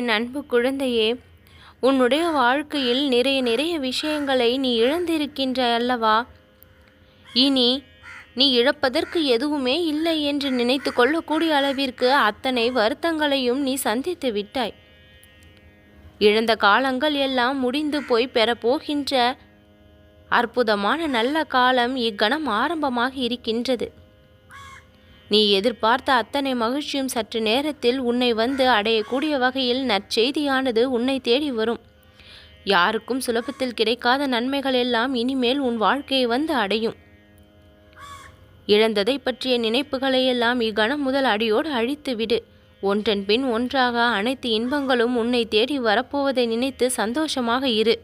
என் அன்பு குழந்தையே உன்னுடைய வாழ்க்கையில் நிறைய நிறைய விஷயங்களை நீ இழந்திருக்கின்றாய் அல்லவா? இனி நீ இழப்பதற்கு எதுவுமே இல்லை என்று நினைத்து கொள்ளக்கூடிய அளவிற்கு அத்தனை வருத்தங்களையும் நீ சந்தித்து விட்டாய். இழந்த காலங்கள் எல்லாம் முடிந்து போய் பெறப்போகின்ற அற்புதமான நல்ல காலம் இக்கணம் ஆரம்பமாக இருக்கின்றது. நீ எதிர்பார்த்த அத்தனை மகிழ்ச்சியும் சற்று நேரத்தில் உன்னை வந்து அடையக்கூடிய வகையில் நற்செய்தியானது உன்னை தேடி வரும். யாருக்கும் சுலபத்தில் கிடைக்காத நன்மைகள் எல்லாம் இனிமேல் உன் வாழ்க்கையை வந்து அடையும். இழந்ததை பற்றிய நினைப்புகளையெல்லாம் இக்கணம் முதல் அடியோடு அழித்து விடு. ஒன்றன் பின் ஒன்றாக அனைத்து இன்பங்களும் உன்னை தேடி வரப்போவதை நினைத்து சந்தோஷமாக இரு.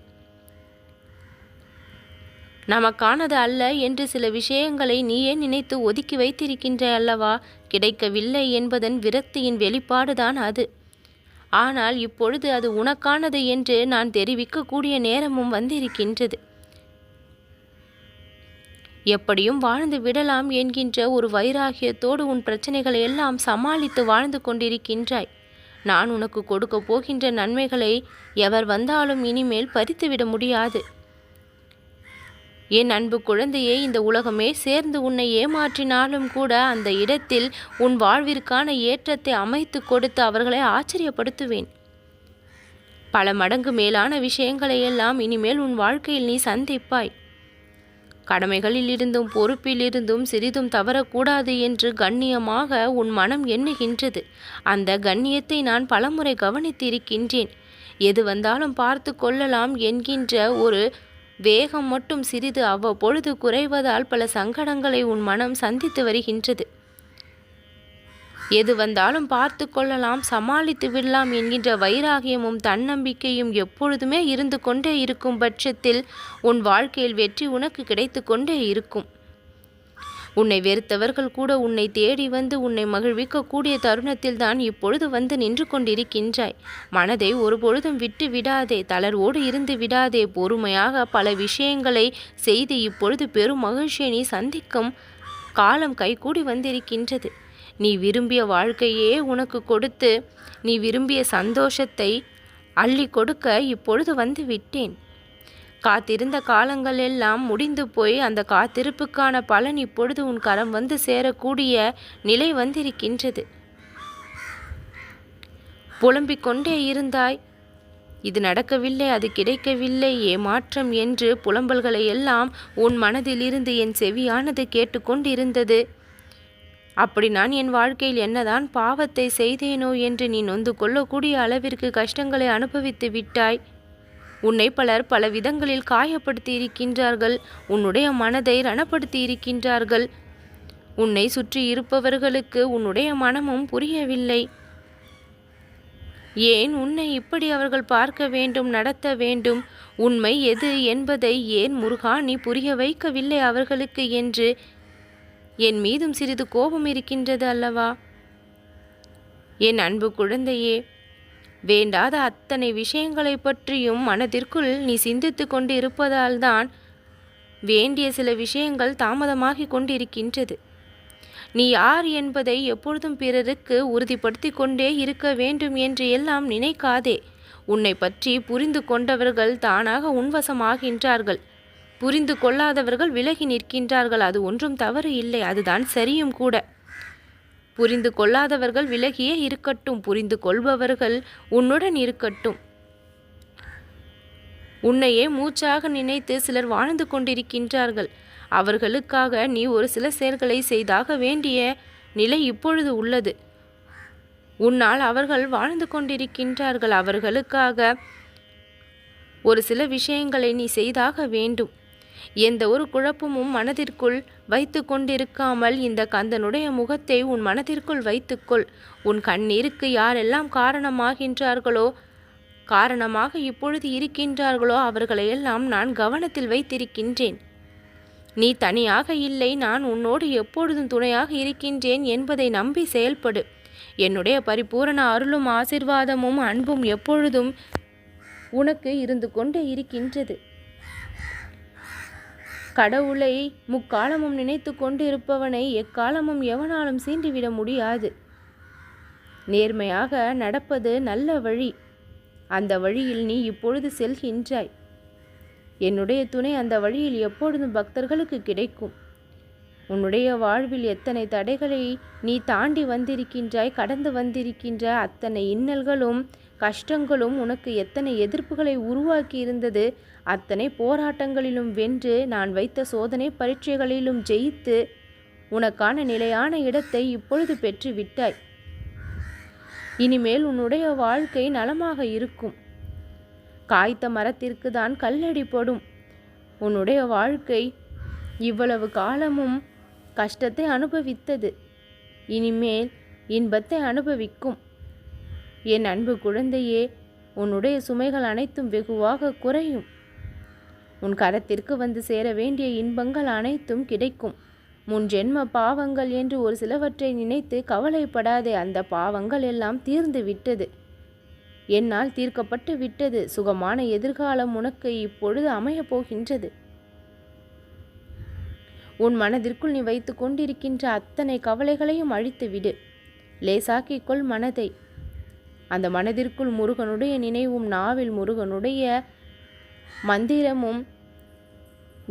நமக்கானது அல்ல என்று சில விஷயங்களை நீயே நினைத்து ஒதுக்கி வைத்திருக்கின்ற அல்லவா? கிடைக்கவில்லை என்பதன் விரக்தியின் வெளிப்பாடுதான் அது. ஆனால் இப்பொழுது அது உனக்கானது என்று நான் தெரிவிக்கக்கூடிய நேரமும் வந்திருக்கின்றது. எப்படியும் வாழ்ந்து விடலாம் என்கின்ற ஒரு வைராகியத்தோடு உன் பிரச்சனைகளை எல்லாம் சமாளித்து வாழ்ந்து கொண்டிருக்கின்றாய். நான் உனக்கு கொடுக்க போகின்ற நன்மைகளை எவர் வந்தாலும் இனிமேல் பறித்துவிட முடியாது. என் அன்பு குழந்தையே இந்த உலகமே சேர்ந்து உன்னை ஏமாற்றினாலும் கூட அந்த இடத்தில் உன் வாழ்விற்கான ஏற்றத்தை அமைத்து கொடுத்து அவர்களை ஆச்சரியப்படுத்துவேன். பல மடங்கு மேலான விஷயங்களை எல்லாம் இனிமேல் உன் வாழ்க்கையில் நீ சந்திப்பாய். கடமைகளில் இருந்தும் பொறுப்பில் இருந்தும் சிறிதும் தவறக்கூடாது என்று கண்ணியமாக உன் மனம் எண்ணுகின்றது. அந்த கண்ணியத்தை நான் பலமுறை கவனித்திருக்கின்றேன். எது வந்தாலும் பார்த்து கொள்ளலாம் என்கின்ற ஒரு வேகம் மட்டும் சிறிது அவ்வப்பொழுது குறைவதால் பல சங்கடங்களை உன் மனம் சந்தித்து வருகின்றது. எது வந்தாலும் பார்த்து கொள்ளலாம் சமாளித்து விடலாம் என்கின்ற வைராகியமும் தன்னம்பிக்கையும் எப்பொழுதுமே இருந்து கொண்டே இருக்கும் பட்சத்தில் உன் வாழ்க்கையில் வெற்றி உனக்கு கிடைத்து கொண்டே இருக்கும். உன்னை வெறுத்தவர்கள் கூட உன்னை தேடி வந்து உன்னை மகிழ்விக்கக்கூடிய தருணத்தில் தான் இப்பொழுது வந்து நின்று கொண்டிருக்கின்றாய். மனதை ஒருபொழுதும் விட்டு விடாதே தளர்வோடு இருந்து விடாதே. பொறுமையாக பல விஷயங்களை செய்து இப்பொழுது பெரும் மகிழ்ச்சியை நீ சந்திக்கும் காலம் கைகூடி வந்திருக்கின்றது. நீ விரும்பிய வாழ்க்கையே உனக்கு கொடுத்து நீ விரும்பிய சந்தோஷத்தை அள்ளி கொடுக்க இப்பொழுது வந்து விட்டேன். காத்திருந்த காலங்கள் எல்லாம் முடிந்து போய் அந்த காத்திருப்புக்கான பலன் இப்பொழுது உன் கரம் வந்து சேரக்கூடிய நிலை வந்திருக்கின்றது. புலம்பிக் கொண்டே இருந்தாய். இது நடக்கவில்லை அது கிடைக்கவில்லை ஏமாற்றம் என்று புலம்பல்களை எல்லாம் உன் மனதிலிருந்து என் செவியானது கேட்டுக்கொண்டிருந்தது. அப்படி நான் என் வாழ்க்கையில் என்னதான் பாவத்தை செய்தேனோ என்று நீ நொந்து கொள்ளக்கூடிய அளவிற்கு கஷ்டங்களை அனுபவித்து விட்டாய். உன்னை பலர் பல விதங்களில் காயப்படுத்தி இருக்கின்றார்கள் உன்னுடைய மனதை ரணப்படுத்தி இருக்கின்றார்கள் உன்னை சுற்றி இருப்பவர்களுக்கு உன்னுடைய மனமும் புரியவில்லை. ஏன் உன்னை இப்படி அவர்கள் பார்க்க வேண்டும் நடத்த வேண்டும்? உண்மை எது என்பதை ஏன் முருகா நீ புரிய வைக்கவில்லை அவர்களுக்கு என்று? என் மீதும் சிறிது கோபம் இருக்கின்றது அல்லவா? என் அன்பு குழந்தையே வேண்டாத அத்தனை விஷயங்களை பற்றியும் மனதிற்குள் நீ சிந்தித்து கொண்டு இருப்பதால்தான் வேண்டிய சில விஷயங்கள் தாமதமாகிக் கொண்டிருக்கின்றது. நீ யார் என்பதை எப்பொழுதும் பிறருக்கு உறுதிப்படுத்தி கொண்டே இருக்க வேண்டும் என்று எல்லாம் நினைக்காதே. உன்னை பற்றி புரிந்து கொண்டவர்கள் தானாக உன்வசமாகின்றார்கள். புரிந்து கொள்ளாதவர்கள் விலகி நிற்கின்றார்கள். அது ஒன்றும் தவறு இல்லை. அதுதான் சரியும் கூட. புரிந்து கொள்ளாதவர்கள் விலகியே இருக்கட்டும் புரிந்து கொள்பவர்கள் உன்னுடன் இருக்கட்டும். உன்னையே மூச்சாக நினைத்து சிலர் வாழ்ந்து கொண்டிருக்கின்றார்கள். அவர்களுக்காக நீ ஒரு சில செயல்களை செய்தாக வேண்டிய நிலை இப்பொழுது உள்ளது. உன்னால் அவர்கள் வாழ்ந்து கொண்டிருக்கின்றார்கள். அவர்களுக்காக ஒரு சில விஷயங்களை நீ செய்தாக வேண்டும். எந்த ஒரு குழப்பமும் மனதிற்குள் வைத்து கொண்டிருக்காமல் இந்த கந்தனுடைய முகத்தை உன் மனதிற்குள் வைத்துக்கொள். உன் கண்ணீருக்கு யாரெல்லாம் காரணமாகின்றார்களோ காரணமாக இப்பொழுது இருக்கின்றார்களோ அவர்களையெல்லாம் நான் கவனத்தில் வைத்திருக்கின்றேன். நீ தனியாக இல்லை நான் உன்னோடு எப்பொழுதும் துணையாக இருக்கின்றேன் என்பதை நம்பி செயல்படு. என்னுடைய பரிபூரண அருளும் ஆசிர்வாதமும் அன்பும் எப்பொழுதும் உனக்கு இருந்து கொண்டே இருக்கின்றது. கடவுளை முக்காலமும் நினைத்து கொண்டிருப்பவனை எக்காலமும் எவனாலும் சீண்டிவிட முடியாது. நேர்மையாக நடப்பது நல்ல வழி. அந்த வழியில் நீ இப்பொழுது செல்கின்றாய். என்னுடைய துணை அந்த வழியில் எப்பொழுதும் பக்தர்களுக்கு கிடைக்கும். உன்னுடைய வாழ்வில் எத்தனை தடைகளை நீ தாண்டி வந்திருக்கின்றாய் கடந்து வந்திருக்கின்ற அத்தனை இன்னல்களும் கஷ்டங்களும் உனக்கு எத்தனை எதிர்ப்புகளை உருவாக்கி இருந்தது அத்தனை போராட்டங்களிலும் வென்று நான் வைத்த சோதனை பரீட்சைகளிலும் ஜெயித்து உனக்கான நிலையான இடத்தை இப்பொழுது பெற்று விட்டாய் இனிமேல் உன்னுடைய வாழ்க்கை நலமாக இருக்கும். காய்த்த மரத்திற்கு தான் கல்லடிப்படும் உன்னுடைய வாழ்க்கை இவ்வளவு காலமும் கஷ்டத்தை அனுபவித்தது. இனிமேல் இன்பத்தை அனுபவிக்கும். என் அன்பு குழந்தையே உன்னுடைய சுமைகள் அனைத்தும் வெகுவாக குறையும். உன் கரத்திற்கு வந்து சேர வேண்டிய இன்பங்கள் அனைத்தும் கிடைக்கும். முன் ஜென்ம பாவங்கள் என்று ஒரு சிலவற்றை நினைத்து கவலைப்படாதே அந்த பாவங்கள் எல்லாம் தீர்ந்து விட்டது. என்னால் தீர்க்கப்பட்டு விட்டது. சுகமான எதிர்காலம் உனக்கு இப்பொழுது அமையப் போகின்றது. உன் மனதிற்குள் நீ வைத்து கொண்டிருக்கின்ற அத்தனை கவலைகளையும் அழித்து விடு லேசாக்கிக்கொள் மனதை. அந்த மனதிற்குள் முருகனுடைய நினைவும் நாவில் முருகனுடைய மந்திரமும்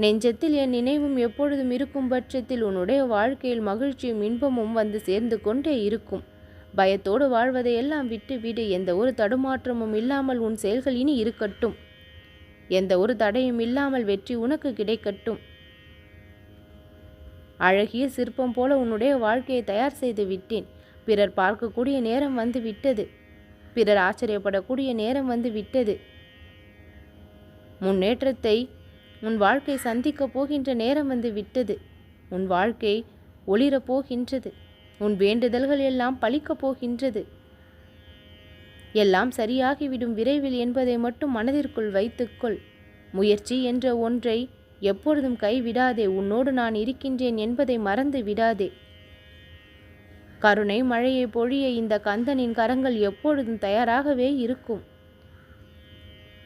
நெஞ்சத்தில் என் நினைவும் எப்பொழுதும் இருக்கும் பட்சத்தில் உன்னுடைய வாழ்க்கையில் மகிழ்ச்சியும் இன்பமும் வந்து சேர்ந்து கொண்டே இருக்கும். பயத்தோடு வாழ்வதை எல்லாம் விட்டு விடு எந்த ஒரு தடுமாற்றமும் இல்லாமல் உன் செயல்கள் இனி இருக்கட்டும். எந்த ஒரு தடையும் இல்லாமல் வெற்றி உனக்கு கிடைக்கட்டும். அழகிய சிற்பம் போல உன்னுடைய வாழ்க்கையை தயார் செய்து விட்டேன். பிறர் பார்க்கக்கூடிய நேரம் வந்து விட்டது. பிறர் ஆச்சரியப்படக்கூடிய நேரம் வந்து விட்டது. முன்னேற்றத்தை உன் வாழ்க்கை சந்திக்கப் போகின்ற நேரம் வந்து விட்டது. உன் வாழ்க்கை ஒளிரப் போகின்றது. உன் வேண்டுதல்கள் எல்லாம் பழிக்கப் போகின்றது. எல்லாம் சரியாகிவிடும் விரைவில் என்பதை மட்டும் மனதிற்குள் வைத்துக்கொள். முயற்சி என்ற ஒன்றை எப்பொழுதும் கைவிடாதே. உன்னோடு நான் இருக்கின்றேன் என்பதை மறந்து விடாதே. கருணை மழையை பொழிய இந்த கந்தனின் கரங்கள் எப்பொழுதும் தயாராகவே இருக்கும்.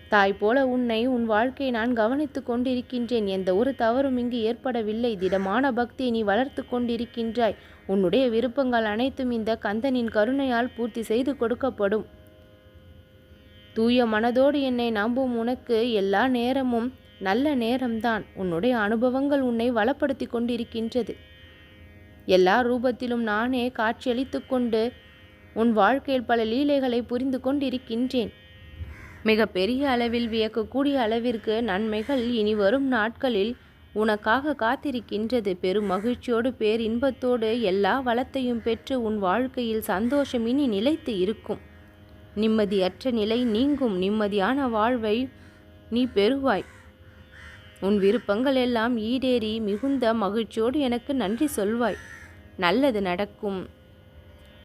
தாய் போல உன்னை உன் வாழ்க்கையை நான் கவனித்துக் கொண்டிருக்கின்றேன். எந்த ஒரு தவறும் இங்கு ஏற்படவில்லை. திடமான பக்தியை நீ வளர்த்து கொண்டிருக்கின்றாய். உன்னுடைய விருப்பங்கள் அனைத்தும் இந்த கந்தனின் கருணையால் பூர்த்தி செய்து கொடுக்கப்படும். தூய மனதோடு என்னை நம்பும் உனக்கு எல்லா நேரமும் நல்ல நேரம்தான். உன்னுடைய அனுபவங்கள் உன்னை வளப்படுத்தி கொண்டிருக்கின்றது. எல்லா ரூபத்திலும் நானே காட்சியளித்து கொண்டு உன் வாழ்க்கையில் பல லீலைகளை புரிந்து கொண்டிருக்கின்றேன் மிக பெரிய அளவில் வியக்கக்கூடிய அளவிற்கு நன்மைகள் இனி வரும் நாட்களில் உனக்காக காத்திருக்கின்றது. பெரும் மகிழ்ச்சியோடு பேரின்பத்தோடு எல்லா வளத்தையும் பெற்று உன் வாழ்க்கையில் சந்தோஷம் இனி நிலைத்து இருக்கும். நிம்மதியற்ற நிலை நீங்கும். நிம்மதியான வாழ்வை நீ பெறுவாய். உன் விருப்பங்கள் எல்லாம் ஈடேறி மிகுந்த மகிழ்ச்சியோடு எனக்கு நன்றி சொல்வாய். நல்லது நடக்கும்.